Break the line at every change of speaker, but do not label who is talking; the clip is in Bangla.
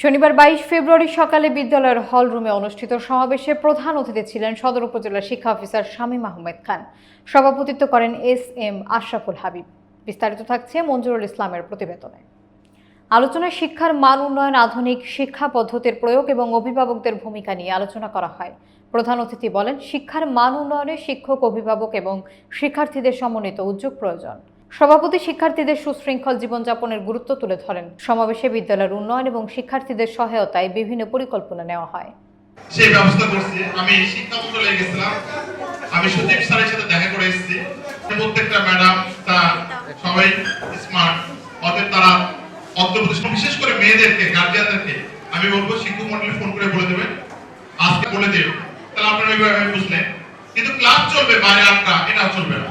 শনিবার বাইশ ফেব্রুয়ারি সকালে বিদ্যালয়ের হল রুমে অনুষ্ঠিত সমাবেশে প্রধান অতিথি ছিলেন সদর উপজেলার শিক্ষা অফিসার শামীম আহমেদ খান। সভাপতিত্ব করেন এস এম আশরাফুল হাবিব। বিস্তারিত থাকছে মঞ্জুরুল ইসলামের প্রতিবেদনে। আলোচনায় শিক্ষার মান উন্নয়ন, আধুনিক শিক্ষা পদ্ধতির প্রয়োগ এবং অভিভাবকদের ভূমিকা নিয়ে আলোচনা করা হয়। প্রধান অতিথি বলেন, শিক্ষার মান উন্নয়নে শিক্ষক, অভিভাবক এবং শিক্ষার্থীদের সমন্বিত উদ্যোগ প্রয়োজন। সভাপতি শিক্ষার্থীদের সুশৃঙ্খল জীবনযাপনের গুরুত্ব তুলে ধরেন। সমাবেশে বিদ্যালয়ের উন্নয়ন এবং শিক্ষার্থীদের সহায়তায় বিভিন্ন পরিকল্পনা নেওয়া হয়।
সেই ব্যবস্থা করছি। আমি শিক্ষা মন্ত্রণালয়ে গেছিলাম। আমি সচিব স্যারের সাথে দেখা করে এসেছি। প্রত্যেকটা ম্যাডাম, স্যার, সবাই স্মার্ট অতএব তারা অন্তর্প্রদেশ বিশেষ করে মেয়েদেরকে গার্জিয়ানদেরকে আমি বলব, শিক্ষক মন্ডলী ফোন করে বলে দেবেন। আজকে বলে দেবে তাহলে আপনারা ওইভাবে বুঝলেন। কিন্তু ক্লাস চলবে বাইরে আটটা এটা চলবে না।